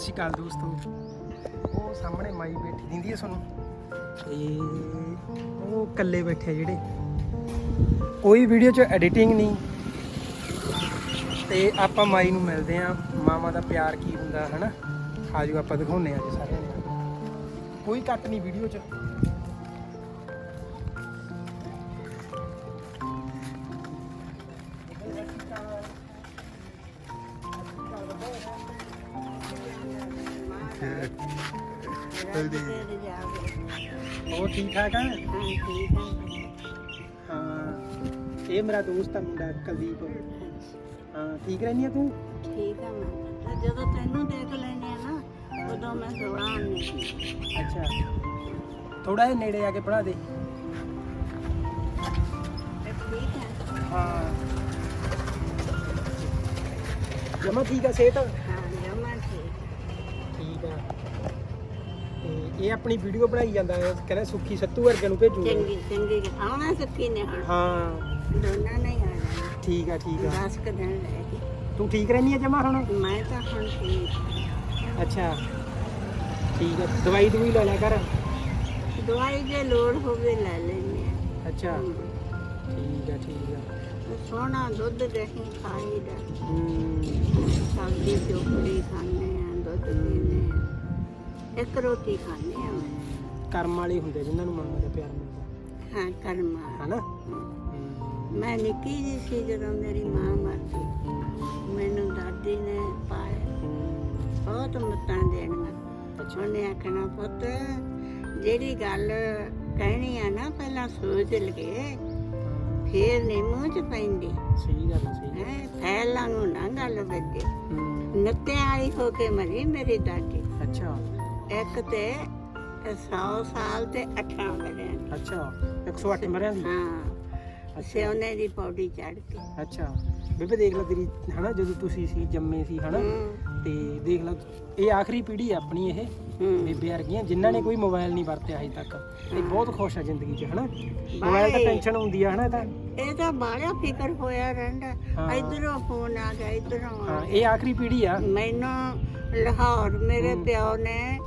ਸ਼੍ਰੀ ਅਕਾਲ ਦੋਸਤੋ। ਉਹ ਸਾਹਮਣੇ ਮਾਈ ਬੈਠੀ ਦਿੰਦੀ ਹੈ ਤੁਹਾਨੂੰ। ਤੇ ਉਹ ਇਕੱਲੇ ਬੈਠੇ ਆ ਜਿਹੜੇ। ਕੋਈ ਵੀਡੀਓ 'ਚ ਐਡੀਟਿੰਗ ਨਹੀਂ। ਤੇ ਆਪਾਂ ਮਾਈ ਨੂੰ ਮਿਲਦੇ ਆ। ਮਾਮਾ ਦਾ ਪਿਆਰ ਕੀ ਹੁੰਦਾ, ਹਨਾ? ਆਜੋ ਆਪਾਂ ਦਿਖਾਉਨੇ ਆ ਜੀ ਸਾਰਿਆਂ ਨੂੰ। ਕੋਈ ਕੱਟ ਨਹੀਂ ਵੀਡੀਓ 'ਚ। ਉਹ ਠੀਕ ਠਾਕ ਆ? ਹਾਂ। ਇਹ ਮੇਰਾ ਦੋਸਤ ਆ ਮੁੰਡਾ ਕੁਲਦੀਪ। ਹਾਂ ਠੀਕ ਰਹਿੰਦੀ ਆ ਤੂੰ? ਠੀਕ ਆ ਮੈਂ। ਤੇ ਜਦੋਂ ਤੈਨੂੰ ਦੇਖ ਲੈਨੇ ਆ ਨਾ ਉਦੋਂ ਮੈਂ ਦੌੜਾ ਆਉਂਦੀ ਅੱਛਾ। ਥੋੜਾ ਜਿਹਾ ਨੇੜੇ ਆ ਕੇ ਪੜਾ ਦੇ। ਤੇ ਠੀਕ ਹੈ ਹਾਂ। ਜਮਾ ਠੀਕ ਆ ਸਿਹਤ? ਹਾਂ। ਇਹ ਆਪਣੀ ਵੀਡੀਓ ਬਣਾਈ ਜਾਂਦਾ ਹੈ ਕਹਿੰਦਾ ਸੁੱਖੀ ਸੱਤੂ ਵਰਗੇ ਨੂੰ ਭੇਜੂਗਾ। ਚੰਗੀ ਚੰਗੀ ਆਉਣਾ ਸੁੱਕੀ ਨੇ ਹੁਣ। ਹਾਂ। ਦੋਨਾਂ ਨਹੀਂ ਆਣਾ ਠੀਕ ਆ ਠੀਕ ਆ। ਦਸ ਕੁ ਦਿਨ ਰਹਿ ਗਏ। ਤੂੰ ਠੀਕ ਰਹਿੰਦੀ ਆ ਜਮਾ ਹੁਣ? ਮੈਂ ਤਾਂ ਹੁਣ ਠੀਕ ਅੱਛਾ। ਠੀਕ ਆ। ਦਵਾਈ ਦਵਾਈ ਲੈ ਲਿਆ ਕਰ। ਦਵਾਈ ਜੇ ਲੋੜ ਹੋਵੇ ਲੈ ਲੈਣੀ ਆ। ਅੱਛਾ। ਠੀਕ ਆ ਠੀਕ ਆ। ਸੋਹਣਾ ਦੁੱਧ ਦਹੀਂ ਖਾਈਦਾ। ਹੂੰ। ਸਬਜ਼ੀ ਚੋਪੜੀ ਖਾਂਦੇ ਆ ਦੁੱਧ ਪੀਂਦੇ ਆ। ਇੱਕ ਰੋਟੀ ਖਾਂਦੇ ਆ। ਕਰਮ ਵਾਲੇ ਹੁੰਦੇ ਜਿਨ੍ਹਾਂ ਨੂੰ ਮਾਂ ਦਾ ਪਿਆਰ ਮਿਲਦਾ ਹਾਂ ਕਰਮਾ ਹਨਾ? ਮੈਂ ਨਿੱਕੀ ਜੀ ਸੀ ਜਦੋਂ ਮੇਰੀ ਮਾਂ ਮਰ ਗਈ। ਮੈਨੂੰ ਦਾਦੀ ਨੇ ਪਾਇਆ। ਬਹੁਤ ਮਤਾਂ ਦੇਣੀਆਂ। ਉਹਨੇ ਆਖਣਾ ਪੁੱਤ ਜਿਹੜੀ ਗੱਲ ਕਹਿਣੀ ਆ ਨਾ ਪਹਿਲਾਂ ਸੋਚ ਲਗੇ ਫੇਰ ਨਹੀਂ ਮੂੰਹ ਚ ਪੈਂਦੀ। ਸਹੀ ਗੱਲ ਆ, ਸਹੀ ਹੈ ਫੈਲਾਂ ਨੂੰ ਨਾ ਗੱਲ ਵੱਜੇ ਹੂੰ। ਨੱਤਿਆਂ ਵਾਲੀ ਹੋ ਕੇ ਮਰੀ ਮੇਰੀ ਦਾਦੀ। ਅੱਛਾ। ਇੱਕ ਤੇ 100 ਸਾਲ ਤੇ 8 ਵਰਿਆਂ ਦੀ। ਅੱਛਾ 108 ਮਰਿਆਂ ਦੀ? ਹਾਂ ਸਿਉਨੇ ਦੀ ਪੌੜੀ ਚੜ ਕੇ। ਅੱਛਾ। ਬੇਬੇ ਦੇਖ ਲੈ ਤੇਰੀ ਹਨਾ ਜਦੋਂ ਤੁਸੀਂ ਸੀ ਜੰਮੇ ਸੀ ਹਨਾ ਤੇ ਦੇਖ ਲੈ ਇਹ ਆਖਰੀ ਪੀੜ੍ਹੀ ਆ ਆਪਣੀ ਇਹ। ਬੇਬੇ ਵਰਗੀਆਂ ਜਿਨ੍ਹਾਂ ਨੇ ਕੋਈ ਮੋਬਾਈਲ ਨਹੀਂ ਵਰਤਿਆ ਅਜੇ ਤੱਕ। ਇਹ ਬਹੁਤ ਖੁਸ਼ ਆ ਜ਼ਿੰਦਗੀ 'ਚ ਹਨਾ। ਮੋਬਾਈਲ ਤਾਂ। ਟੈਨਸ਼ਨ ਹੁੰਦੀ ਆ ਹਨਾ ਇਹ ਤਾਂ। ਇਹ ਤਾਂ ਬਾਹਲਾ ਫਿਕਰ ਹੋਇਆ ਰਹਿੰਦਾ। ਇਧਰੋਂ ਫੋਨ ਆ ਗਿਆ ਇਧਰੋਂ ਹਾਂ ਇਹ ਆਖਰੀ ਪੀੜ੍ਹੀ ਆ। ਮੈਨੂੰ ਲਾਹੌਰ ਮੇਰੇ ਪਿਓ ਨੇ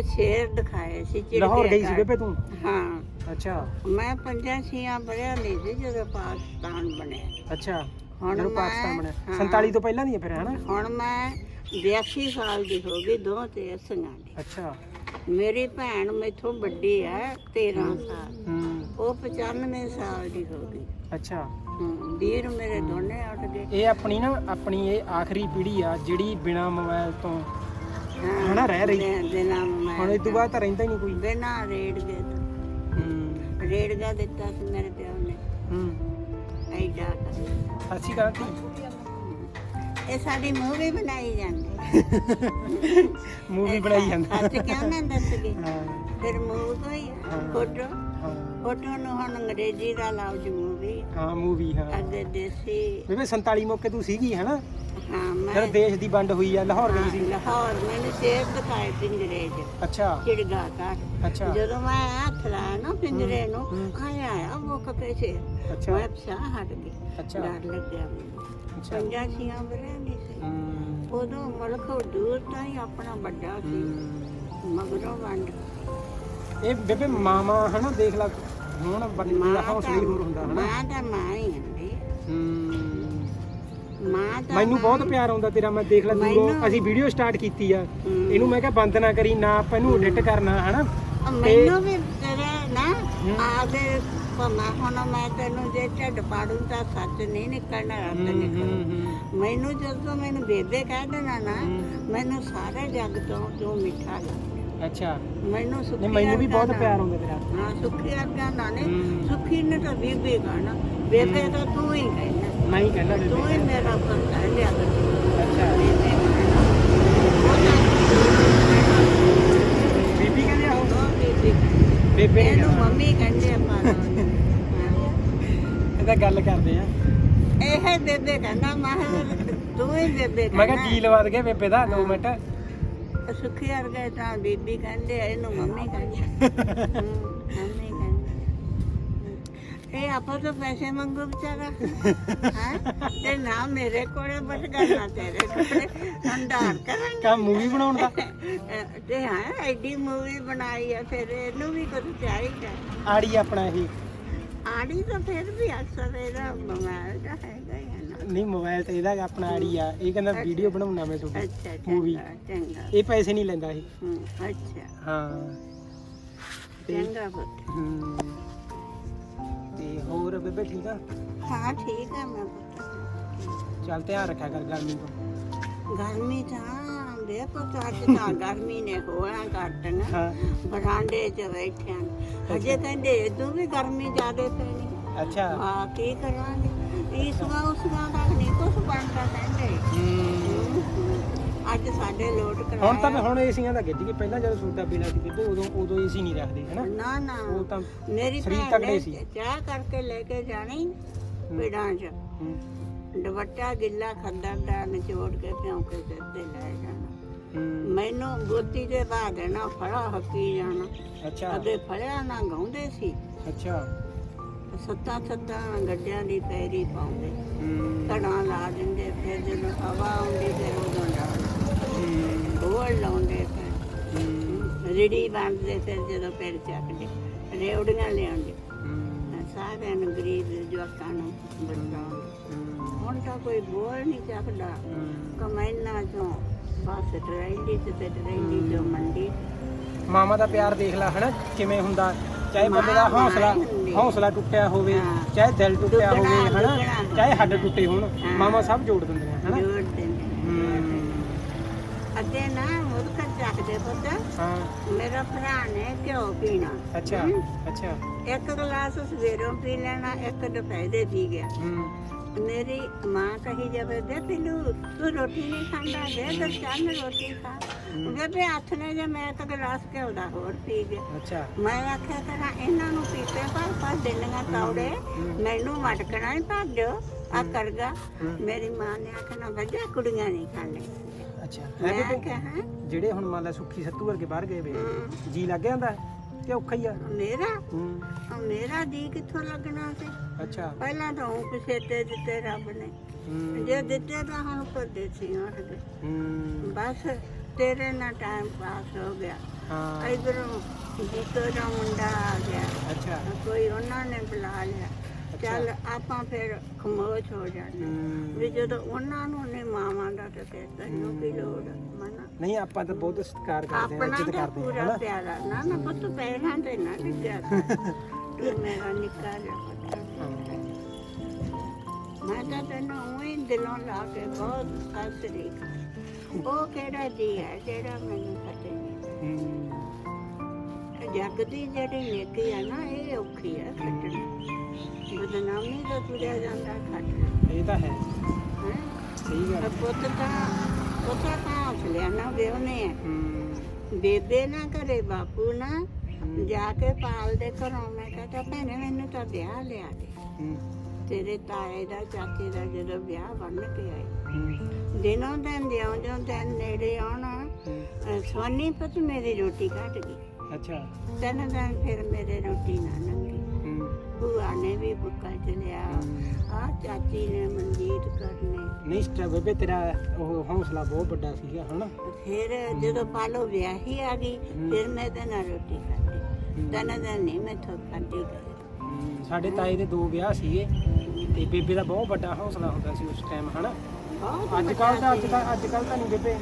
ਸ਼ੇਰ ਦਿਖਾਏ ਸੀ ਚਿੜੀਆਂ ਲਾਹੌਰ ਗਈ ਸੀ ਘਰ। ਬੇਬੇ ਤੂੰ? ਹਾਂ। ਅੱਛਾ। ਮੈਂ ਪੰਜਾਂ ਛੀਆਂ ਬੜਿਆ ਨਹੀਂ ਸੀ ਜਦੋਂ ਪਾਕਿਸਤਾਨ ਬਣਿਆ। ਅੱਛਾ। ਹੁਣ ਜਦੋਂ ਮੈਂ- ਪਾਕਿਸਤਾਨ ਬਣਿਆ। ਹਾਂ। 47 ਤੋਂ ਪਹਿਲਾਂ ਦੀ ਆ ਫਿਰ ਹਨਾ? ਹੁਣ ਮੈਂ 82 ਸਾਲ ਦੀ ਹੋ ਗਈ ਦੋ ਤੇ ਅਸੀਆਂ ਦੀ। ਅੱਛਾ। ਮੇਰੀ ਭੈਣ ਮੈਥੋਂ ਵੱਡੀ ਹੈ। 13 ਸਾਲ। ਹੂੰ। ਉਹ 95 ਸਾਲ ਦੀ ਹੋ ਗਈ। ਅੱਛਾ। ਹੂੰ ਵੀਰ ਮੇਰੇ ਦੋਨੇ ਉੱਠ ਗਏ। ਇਹ ਆਪਣੀ ਨਾ ਆਪਣੀ ਇਹ ਆਖਰੀ ਪੀੜ੍ਹੀ ਆ ਜਿਹੜੀ ਬਿਨਾ ਮੋਬਾਈਲ ਤੋਂ ਹਨਾ ਰਹਿ ਰਹੀ। ਬਿਨਾਂ- ਮੈਂ ਹੁਣ ਇਸ ਤੋਂ ਬਾਅਦ ਤਾਂ ਰਹਿੰਦਾ ਹੀ ਨਹੀਂ ਕੋਈ। ਬਿਨਾਂ ਰੇੜ ਦੇ ਹੂੰ। ਰੇੜਗਾ ਦਿੱਤਾ ਸੀ ਮੇਰੇ ਪਿਓ ਨੇ। ਹੂੰ। ਐਡਾ ਕਰ ਅੱਛੀ ਗੱਲ ਇਹ ਸਾਡੀ ਮੂਵੀ ਬਣਾਈ ਜਾਂਦੀ। ਮੂਵੀ ਬਣਾਈ ਜਾਂਦਾ। ਸੱਚ ਕਿਉਂ ਨਾ ਦੱਸ ਗਏ ਹਾਂ। ਫਿਰ ਮੂਵੀ ਕੋਈ ਹਾਂ। ਫੋਟੋ? ਫੋਟੋ ਨੂੰ ਹੁਣ ਅੰਗਰੇਜ਼ੀ ਦਾ ਲਫ਼ਜ਼ ਮੂਵੀ ਹਾਂ ਮੂਵੀ ਹਾਂ। ਅੱਗੇ ਦੇਸੀ ਬੇਬੇ 47 ਮੌਕੇ ਤੂੰ ਸੀਗੀ ਹਨਾ? ਹਾਂ ਫਿਰ ਮੈਂ ਦੇਸ਼ ਦੀ ਵੰਡ ਹੋਈ ਆ ਲਾਹੌਰ ਗਈ ਸੀ। ਲਾਹੌਰ ਮੈਨੂੰ ਸ਼ੇਰ ਦਿਖਾਏ ਪਿੰਜਰੇ 'ਚ ਅੱਛਾ। ਚਿੜਗਾ ਘਰ। ਅੱਛਾ। ਜਦੋਂ ਮੈਂ ਹੱਥ ਲਾਇਆ ਨਾ ਪਿੰਜਰੇ ਨੂੰ। ਆਇਆ ਆਇਆ ਮੁੱਕ ਕੇ ਸ਼ੇਰ। ਅੱਛਾ। ਮੈਂ ਪਛਾ ਹਟ ਗਈ। ਅੱਛਾ। ਡਰ ਲੱਗਿਆ ਮੈਨੂੰ। ਅੱਛਾ। ਪੰਜਾਂ ਛੀਆਂ ਬਰਿਆਂ ਦੀ ਸੀ। ਉਦੋਂ ਮੁਲਕ ਦੂਰ ਤਾਂ ਹੀ ਆਪਣਾ ਵੱਡਾ ਸੀ। ਮਗਰੋਂ ਵੰਡ ਇਹ ਬੇਬੇ ਮਾਮਾ ਹਨਾ ਦੇਖ ਲੈ ਹੁਣ ਬੰਦੇ ਦਾ ਹੌਸਲਾ ਹੀ ਹੋਰ ਹੁੰਦਾ ਹਨਾ। ਮਾਂ ਤਾਂ ਮਾਂ ਹੀ ਹੁੰਦੀ ਹੂੰ। ਮਾਂ ਮੈਨੂੰ ਬਹੁਤ ਪਿਆਰ ਆਉਂਦਾ ਤੇਰਾ ਮੈਂ ਦੇਖ ਲੈ ਦੂਰੋਂ ਅਸੀਂ ਵੀਡੀਓ ਸਟਾਰਟ ਕੀਤੀ ਆ। ਇਹਨੂੰ ਮੈਂ ਕਿਹਾ ਬੰਦ ਨਾ ਕਰੀ ਨਾ ਆਪਾਂ ਇਹਨੂੰ ਐਡਿਟ ਕਰਨਾ ਹਨਾ। ਮੈਨੂੰ ਵੀ ਤੇਰੇ ਨਾ। ਆਦੇ ਪਮਾ ਹੁਣ ਮੈਂ ਤੈਨੂੰ ਜੇ ਢੱਡ ਪਾੜੂ ਤਾਂ ਸੱਚ ਨਹੀਂ ਨਿਕਲਣਾ ਰੱਤ ਨਿਕਲੂ। ਮੈਨੂੰ ਜਦੋਂ ਮੈਨੂੰ ਬੇਬੇ ਕਹਿ ਦੇਣਾ ਨਾ। ਮੈਨੂੰ ਸਾਰੇ ਜੱਗ ਤੋਂ ਤੂੰ ਮਿੱਠਾ ਲੱਗਦਾ। ਅੱਛਾ। ਮੈਨੂੰ ਸੁੱਖੀ ਨਹੀਂ ਮੈਨੂੰ ਵੀ ਬਹੁਤ ਪਿਆਰ ਆਉਂਦਾ ਤੇਰਾ। ਹਾਂ ਸੁੱਖੀ ਵਰਗਾ ਨਾ। ਨੇ। ਸੁੱਖੀ ਨੇ ਤਾਂ ਬੀਬੀ ਗਾਣਾ ਬੇਬੇ ਤਾਂ ਤੂੰ ਹੀ ਕਹਿਣਾ। ਮੈਂ ਹੀ ਕਹਿੰਦਾ ਤੂੰ ਹੀ ਮੇਰਾ ਪੁੱਤ ਲਿਆ ਕਰ ਅੱਛਾ। ਬੀਬੀ ਕਹਿੰਦੇ ਆ ਉਹ? ਬੇਬੇ ਨੇ ਇਹਨੂੰ ਕਹਿਣਾ। ਮੰਮੀ ਕਹਿੰਦੇ ਗੱਲ ਕਰਦੇ ਆ। ਇਹ ਬੇਬੇ ਕਹਿੰਦਾ ਮੈਂ ਤੂੰ ਹੀ ਬੇਬੇ ਮੈਂ ਕਿਹਾ। ਜੀ ਲਵਾ ਦਗੇ ਬੇਬੇ ਦਾ 2 ਮਿੰਟ। ਸੁੱਖੀ ਵਰਗਾ ਤਾਂ ਬੀਬੀ ਕਹਿੰਦੇ ਆ, ਇਹਨੂੰ ਮੰਮੀ ਕਹਿੰਦੇ ਹਮ, ਮੰਮੀ ਕਹਿੰਦੇ ਇਹ ਆਪੋ ਤੋਂ ਪੈਸੇ ਮੰਗੋ ਵਿਚਾਰਾ। ਹੈ? ਤੇ ਨਾ ਮੇਰੇ ਕੋਲੇ ਬਸ ਗੱਲਾਂ ਤੇਰੇ ਕੋਲੇ ਹੰਡਾਰ ਕਰਾਂਗੇ। ਕਾ ਮੂਵੀ ਬਣਾਉਣ ਦਾ? ਅਹ ਤੇ ਹਾਂ ਐਡੀ ਮੂਵੀ ਬਣਾਈ ਆ ਫਿਰ ਇਹਨੂੰ ਵੀ ਕੁਝ ਚਾਹੀਦਾ। ਆੜੀ ਆਪਣਾ ਇਹ। ਆੜੀ ਤਾਂ ਫਿਰ ਵੀ ਅਕਸਰ ਇਹਦਾ ਦਾ ਹੈਗਾ ਹੀ ਨਹੀਂ ਮੋਬਾਈਲ ਤੇ ਇਹਦਾ ਆਪਣਾ ਆੜੀ ਆ। ਇਹ ਕਹਿੰਦਾ ਵੀਡੀਓ ਬਣਾਉਣਾ ਮੈਂ ਤੁਹਾਡੀ ਅੱਛਾ Movie। ਚੰਗਾ ਚੰਗਾ। ਇਹ ਪੈਸੇ ਨਹੀਂ ਲੈਂਦਾ ਇਹ। ਹੂੰ, ਅੱਛਾ। ਹਾਂ। ਤੇ ਚੰਗਾ ਪੁੱਤ। ਹਮ, ਤੇ ਹੋਰ ਬੇਬੇ ਠੀਕ ਆ? ਹਾਂ ਠੀਕ ਆ ਮੈਂ ਪੁੱਤ। ਚੱਲ ਧਿਆਨ ਰੱਖਿਆ ਕਰ ਗਰਮੀ ਤੋਂ। ਗਰਮੀ ਤਾਂ ਦੇ ਪੁੱਤ ਅੱਜ ਤਾਂ ਗਰਮੀ ਨੇ ਹੋਇਆ ਕੱਟਣਾ ਹਾਂ। ਬਰਾਂਡੇ 'ਚ ਬੈਠਿਆਂ ਨੂੰ। ਹਜੇ ਕਹਿੰਦੇ ਇਦੋਂ ਵੀ ਗਰਮੀ ਜ਼ਿਆਦੇ ਪੈਣੀ। ਅੱਛਾ। ਆ ਕੀ ਕਰਾਂਗੇ? ਇਸ ਵਾਰ ਉਸ ਵਾਰ ਦਾ ਨਹੀਂ ਕੁਛ ਬਣਦਾ ਕਹਿੰਦੇ। ਹਮ, ਅੱਜ ਸਾਡੇ ਲੋਟ ਕਰਾਇਆ। ਹੁਣ ਤਾਂ ਮੈਂ ਹੁਣ ਏਸੀਆਂ ਦਾ ਗਿੱਜ ਗਈ ਪਹਿਲਾਂ ਜਦੋਂ ਸੂਟਾ ਪੀਲਾ ਸੀ ਬੇਬੇ ਉਦੋਂ ਉਦੋਂ ਏਸੀ ਨਹੀਂ ਰੱਖਦੇ ਹਨਾ? ਨਾ ਨਾ। ਉਹ ਤਾਂ ਮੇਰੀ ਸਰੀਰ ਭੈਣ ਤਕੜੇ ਨੇ ਸੀ। ਚਾਹ ਕਰਕੇ ਲੈ ਕੇ ਜਾਣੀ ਪਿੜਾਂ 'ਚ। ਦੁਪੱਟਾ ਗਿੱਲਾ ਖੱਦਰ ਦਾ ਨਿਚੋੜ ਕੇ ਭਿਉਂ ਕੇ ਸਿਰ ਤੇ ਲੈ ਜਾਣਾ। ਮੈਨੂੰ ਗੋਤੀ ਦੇ ਬਾਅਦ ਨਾ ਫੜਾ ਹੱਕੀ ਜਾਣਾ। ਅੱਛਾ। ਅਦੇ ਫੜਿਆ ਨਾ ਗਾਉਂਦੇ ਸੀ। ਅੱਛਾ। ਸੱਤਾਂ ਸੱਤਾਂ ਗੱਡਿਆਂ ਦੀ ਪੈਰੀ ਪਾਉਂਦੇ। ਘੜਾਂ ਲਾ ਦਿੰਦੇ ਫਿਰ ਜਦੋਂ ਹਵਾ ਆਉਂਦੀ ਫਿਰ ਉਦੋਂ ਡਾਲ ਢੋਲ ਲਾਉਂਦੇ ਫਿਰ। ਰਿੜੀ ਬੰਨਦੇ ਫਿਰ ਜਦੋਂ ਪੈਰ ਚੱਕਦੇ ਰੇਵੜੀਆਂ ਲਿਆਉਂਦੇ। ਸਾਰਿਆਂ ਨੂੰ ਗਰੀਬ ਜਵਾਕਾਂ ਨੂੰ ਬਚਾਉਂਦੇ। ਹਮ, ਹੁਣ ਤਾਂ ਕੋਈ ਬੋਲ ਨਹੀਂ ਚੱਕਦਾ। ਕਮੈਨਾ ਚੋਂ ਬਸ ਟਰੈਂਡੀ ਤੇ ਤੇ ਟਰੈਂਡੀ ਚੋਂ ਮੰਡੀ। ਮਾਮਾ ਦਾ ਪਿਆਰ ਦੇਖ ਲੈ ਹਨਾ ਕਿਵੇਂ ਹੁੰਦਾ। ਚਾਹੇ ਬੰਦੇ ਦਾ ਹੌਸਲਾ ਹੀ ਹੁੰਦੀ। ਹੌਸਲਾ ਟੁੱਟਿਆ ਹੋਵੇ ਹਾਂ। ਚਾਹੇ ਦਿਲ ਟੁੱਟਿਆ ਹੋਵੇ ਹਨਾ। ਚਾਹੇ ਹੱਡ ਟੁੱਟੇ ਹੋਣ ਹਾਂ। ਮਾਮਾ ਸਭ ਜੋੜ ਦਿੰਦੇ ਨੇ ਹਨਾ ਜੋੜ ਦਿੰਦੇ ਹਮ, ਅੱਗੇ ਨਾ ਮੁਰਖ ਚੱਕਦੇ ਪੁੱਤ ਹਾਂ ਮੇਰਾ ਭਰਾ ਨੇ ਘਿਓ ਪੀਣਾ ਅੱਛਾ ਹਮ। ਅੱਛਾ ਇੱਕ ਗਲਾਸ ਸਵੇਰੋਂ ਪੀ ਲੈਣਾ ਇੱਕ ਦੁਪਹਿਰੇ ਪੀ ਗਿਆ ਹਮ, ਮੇਰੀ ਮਾਂ ਕਹੀ ਜਾਵੇ ਦੇ ਪਿਲੂ ਤੂੰ ਰੋਟੀ ਨਹੀਂ ਖਾਂਦਾ ਦੇ ਤੇ ਚੱਲ ਰੋਟੀ ਖਾ ਬੇਬੇ ਹੱਥ ਨੇ ਜੇ ਮੈਂ ਇੱਕ ਗਲਾਸ ਘਿਓ ਦਾ ਹੋਰ ਪੀ ਗਿਆ ਅੱਛਾ। ਮੈਂ ਆਖਿਆ ਕਰਾਂ ਇਹਨਾਂ ਨੂੰ ਪੀਪੇ ਭਰ ਭਰ ਦੇਣੀਆਂ ਤੌੜੇ ਮੈਨੂੰ ਮਟਕਣਾ ਹੀ ਦਿਓ ਆ ਕਰਗਾ। ਮੇਰੀ ਮਾਂ ਨੇ ਆਖਣਾ ਬੱਜਾ ਕੁੜੀਆਂ ਨਹੀਂ ਖਾਣੇ ਅੱਛਾ। ਹੈ ਮੈਂ ਬੇਬੇ ਹਾਂ? ਜਿਹੜੇ ਹੁਣ ਮੰਨ ਲੈ ਸੁੱਖੀ ਸੱਤੂ ਵਰਗੇ ਬਾਹਰ ਗਏ ਵੇ ਜੀ ਲੱਗ ਜਾਂਦਾ? ਕਿ ਔਖਾ ਹੀ ਆ। ਮੇਰਾ? ਆ ਮੇਰਾ ਦੀ ਕਿੱਥੋਂ ਲੱਗਣਾ ਸੀ? ਅੱਛਾ। ਪਹਿਲਾਂ ਤਾਂ ਉਹ ਕਿਸੇ ਤੇ ਦਿੱਤੇ ਰੱਬ ਨੇ। ਜੇ ਦਿੱਤੇ ਤਾਂ ਹੁਣ ਪਰਦੇਸੀ ਹਟ ਗਏ ਹਮ, ਬਸ। ਤੇਰੇ ਨਾਲ ਟਾਈਮ ਪਾਸ ਹੋ ਗਿਆ। ਹਾਂ। ਇਧਰੋਂ ਜੀਤੋ ਦਾ ਮੁੰਡਾ ਆ ਗਿਆ। ਅੱਛਾ। ਕੋਈ ਉਹਨਾਂ ਨੇ ਬੁਲਾ ਲਿਆ। ਚੱਲ ਆਪਾਂ ਫਿਰ ਖਮੋਸ਼ ਹੋ ਜਾਂਦੇ। ਵੀ ਜਦੋਂ ਉਹਨਾਂ ਨੂੰ ਨੇ ਮਾਵਾਂ ਦਾ ਤੇ ਫਿਰ ਤੈਨੂੰ ਕੀ ਲੋੜ ਮਨਾ ਨਹੀਂ ਆਪਾਂ ਤਾਂ ਬਹੁਤ ਸਤਿਕਾਰ ਕਰਦੇ ਹਾਂ ਇੱਜ਼ਤ ਕਰਦੇ ਹਾਂ ਪੂਰਾ ਪਿਆਰਾ। ਨਾ ਨਾ ਪੁੱਤ ਪਹਿਲਾਂ ਤੇ ਨਾ ਡਿੱਗਿਆ। ਤੂੰ ਮੇਰਾ ਨਿੱਕਾ ਜਿਹਾ। ਮੈਂ ਤਾਂ ਤੈਨੂੰ ਉਹੀ ਦਿਲੋਂ ਲਾ ਕੇ ਬਹੁਤ ਹੱਸਦੀ ਉਹ ਕਿਹੜਾ ਦੀ ਹੈ ਜਿਹੜਾ ਮੈਨੂੰ ਪਤਾ ਨਹੀਂ। ਹਮ, ਇਹ ਜੱਗ ਦੀ ਜਿਹੜੀ ਨੇਕੀ ਹੈ ਨਾ ਇਹ ਔਖੀ ਹੈ ਕੱਟਣੀ। ਬਦਨਾਮੀ ਦਾ ਤੁਰਿਆ ਜਾਂਦਾ ਕੱਟਣਾ। ਇਹ ਤਾਂ ਹੈ। ਹੈ? ਸਹੀ ਗੱਲ ਪੁੱਤ ਤਾਂ ਪੁੱਤ ਤਾਂ ਹੌਸਲਿਆਂ ਨਾਲ ਵਿਆਹਨੇ ਆ। ਹਮ, ਬੇਬੇ ਨਾ ਘਰੇ ਬਾਪੂ ਨਾ ਜਾ ਕੇ ਪਾਲਦੇ ਘਰੋਂ। ਮੈਂ ਕਹਤਾ ਭੈਣੇ ਮੈਨੂੰ ਤਾਂ ਵਿਆਹ ਲਿਆ ਦੇ। ਤੇਰੇ ਤਾਏ ਦਾ ਚਾਚੇ ਦਾ ਜਦੋਂ ਵਿਆਹ ਬਣ ਕੇ ਆਏ। ਦਿਨੋਂ ਦਿਨ ਜਿਉਂ ਜਿਉਂ ਸੋਨੀ ਪੁੱਤ ਮੇਰੀ ਰੋਟੀ ਘਟ ਗਈ। ਅੱਛਾ। ਤਿੰਨ ਦਿਨ ਫਿਰ ਮੇਰੇ ਰੋਟੀ ਨਾ ਲੰਗੀ ਹਮ, ਭੂਆ ਨੇ ਵੀ ਬੁੱਕਾ ਚ ਲਿਆ। ਆ ਚਾਚੀ ਨੇ ਮਨਜੀਤ ਕਰਨੇ। ਨਹੀਂ ਸਟਾ ਬੇਬੇ ਤੇਰਾ ਉਹ ਹੌਸਲਾ ਬਹੁਤ ਵੱਡਾ ਸੀਗਾ ਹਨਾ? ਫਿਰ ਜਦੋਂ ਪਾਲੋ ਵਿਆਹੀ ਆ ਗਈ ਫਿਰ ਮੈਂ ਤੇ ਨਾਲ ਰੋਟੀ ਖਾਧੀ। ਤਿੰਨ ਦਿਨ ਨਹੀਂ ਮੈਂ ਥੋ ਖਾਧੀ ਗਈ ਸਾਡੇ ਤਾਏ ਦੇ ਦੋ ਵਿਆਹ ਸੀਗੇ ਤੇ ਬੇਬੇ ਦਾ ਬਹੁਤ ਵੱਡਾ ਹੌਸਲਾ ਹੁੰਦਾ ਸੀ ਉਸ ਟਾਈਮ ਹਨਾ? ਬਹੁਤ ਅੱਜ ਕੱਲ ਤਾਂ ਅੱਜ ਕੱਲ ਅੱਜ ਕੱਲ ਤਾਂ ਨਹੀਂ ਬੇਬੇ।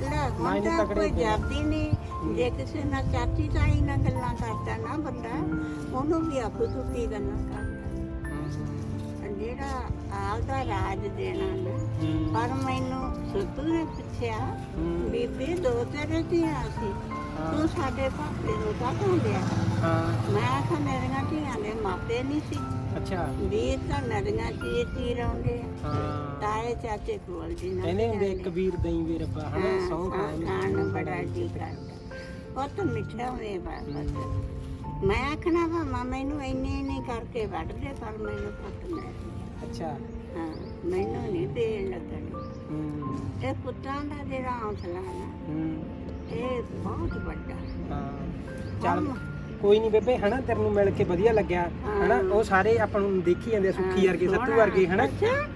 ਲੈ ਮਾਇਨੇ ਹੁਣ ਤਾਂ ਤਕੜੇ ਕੋਈ। ਜਾਤੀ ਨਹੀਂ ਜੇ ਕਿਸੇ ਨਾਲ ਚਾਚੀ ਤਾਈ ਨਾਲ ਗੱਲਾਂ ਕਰਦਾ ਨਾ ਬੰਦਾ ਉਹਨੂੰ ਵੀ ਆਪੂ ਤੁੱਤੀ ਗੱਲਾਂ ਕਰਦਾ ਜਿਹੜਾ ਆਪਦਾ ਰਾਜ ਦੇਣਾ ਨਾ ਪਰ ਮੈਨੂੰ ਸੁੱਤੂ ਨੇ ਪੁੱਛਿਆ ਬੀਬੀ ਦੋ ਤੇਰੇ ਧੀਆਂ ਸੀ। ਤੂੰ ਸਾਡੇ ਪਾਪੇ ਨੂੰ ਕਾਹਤੋਂ ਲਿਆ ਹਾਂ। ਮੈਂ ਆਖਿਆ ਮੇਰੀਆਂ ਧੀਆਂ ਦੇ ਮਾਪੇ ਨਹੀਂ ਸੀ। ਅੱਛਾ। ਵੀਰ ਤਾਂ ਨਦੀਆਂ ਚੀਰ ਚੀਰ ਆਉਂਦੇ ਆ। ਹਾਂ। ਤਾਏ ਚਾਚੇ ਕੋਲ ਜੀ ਨਾ ਕਹਿੰਦੇ ਹੁੰਦੇ ਇੱਕ ਵੀਰ ਦਈ ਵੀ ਰੱਬਾ ਹਨਾ? ਸੌ ਖਾਣ ਖਾਣ ਬੜਾ ਜੀ ਕਰਦਾ। ਉਹ ਤਾਂ ਮਿੱਠਾ ਹੋਏ ਬਾਬਾ ਮੈਂ ਆਖਣਾ ਵਾ ਮੈਨੂੰ ਇੰਨੇ ਇੰਨੇ ਕਰਕੇ ਵੱਢ ਦੇ ਪਰ ਮੈਨੂੰ ਪੁੱਤ ਮੈਂ ਅੱਛਾ। ਹਾਂ ਮੈਨੂੰ ਨਹੀਂ ਦੇਣ ਲੱਗਣੀ ਹਮ, ਇਹ ਪੁੱਤਾਂ ਦਾ ਜਿਹੜਾ ਹੌਸਲਾ ਨਾ। ਹਮ, ਇਹ ਬਹੁਤ ਵੱਡਾ। ਹਾਂ। ਚੱਲ ਕੋਈ ਨਹੀਂ ਬੇਬੇ ਹਨਾ ਤੇਰੇ ਨੂੰ ਮਿਲ ਕੇ ਵਧੀਆ ਲੱਗਿਆ। ਹਨਾ ਉਹ ਸਾਰੇ ਆਪਾਂ ਨੂੰ ਦੇਖੀ ਜਾਂਦੇ ਆ, ਸੁੱਖੀ ਵਰਗੇ ਸੱਤੂ ਵਰਗੇ ਹਨਾ।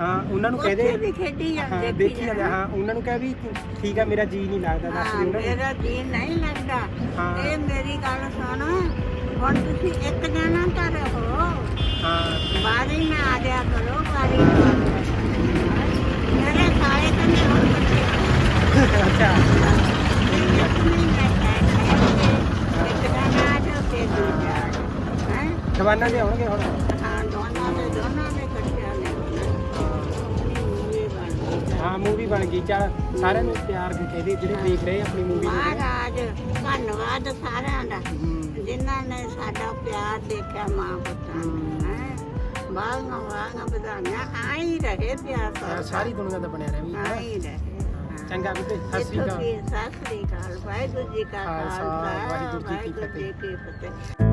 ਹਾਂ ਉਹਨਾਂ ਨੂੰ ਉੱਥੇ ਕਹਦੇ ਵੀ ਖੇਡੀ ਹਾਂ ਜਾਂਦੇ ਦੇਖੀ ਜਾਂਦੇ ਆ, ਹਾਂ ਉਹਨਾਂ ਨੂੰ ਕਹਿ ਵੀ ਠੀਕ ਆ ਮੇਰਾ ਜੀ ਨਹੀਂ ਲੱਗਦਾ ਦੱਸ ਹਾਂ, ਦੇ ਉਹਨਾਂ ਨੂੰ। ਮੇਰਾ ਜੀ ਨਹੀਂ ਲੱਗਦਾ। ਹਾਂ। ਇਹ ਮੇਰੀ ਗੱਲ ਸੁਣ। ਹੁਣ ਤੁਸੀਂ ਇੱਕ ਜਣਾ ਤਾਂ ਰਹੋ। ਹਾਂ। ਬਾਰੀ ਨਾ ਆ ਜਾ ਕਰੋ ਬਾਰੀ ਜਾਇਆ। ਮੇਰੇ ਸਾਰੇ ਕੰਨੇ ਬੱਚੇ ਅੱਛਾ ਇੱਕ ਮਹੀਨਾ ਠਹਿਰ ਕੇ ਇੱਕ ਜਣਾ ਆ ਜਾਓ ਤੇ ਦੂਜਾ ਹੈ ਜਵਾਨਾਂ ਦੇ ਆਉਣਗੇ ਹੁਣ? ਹਾਂ ਦੋਨਾਂ ਦੇ ਦੋਨਾਂ ਦੇ ਇਕੱਠਿਆਂ ਨੇ ਮੂਵੀ ਬਣਦੀ ਹਾਂ ਮੂਵੀ ਬਣ ਗਈ। ਚੱਲ ਸਾਰਿਆਂ ਨੂੰ ਪਿਆਰ ਦੇ ਕਹਦੇ ਜਿਹੜੇ ਦੇਖ ਰਹੇ ਆਪਣੀ ਮੂਵੀ ਨੂੰ। ਮਹਾਰਾਜ ਧੰਨਵਾਦ ਸਾਰਿਆਂ ਦਾ ਜਿਨ੍ਹਾਂ ਨੇ ਸਾਡਾ ਪਿਆਰ ਦੇਖਿਆ ਮਾਂ ਪੁੱਤਾਂ ਨੇ ਹੈ। ਬਾਗਾਂ ਬਾਗਾਂ ਵਧਾਈਆਂ। ਆਈ ਰਹੇ ਪਿਆਰ ਸਾਰੀ ਦੁਨੀਆ ਦਾ ਬਣਿਆ ਰਹੇ ਵੀ। ਆਈ ਰਹੇ। ਚੰਗਾ ਬੀਬੇ ਸਤਿ ਸ੍ਰੀ ਅਕਾਲ। ਦੀ ਸਤਿ ਸ੍ਰੀ ਅਕਾਲ। ਵਾਹਿਗੁਰੂ ਜੀ ਕਾ ਖਾਲਸਾ, ਵਾਹਿਗੁਰੂ ਜੀ ਕੀ ਫਤਿਹ।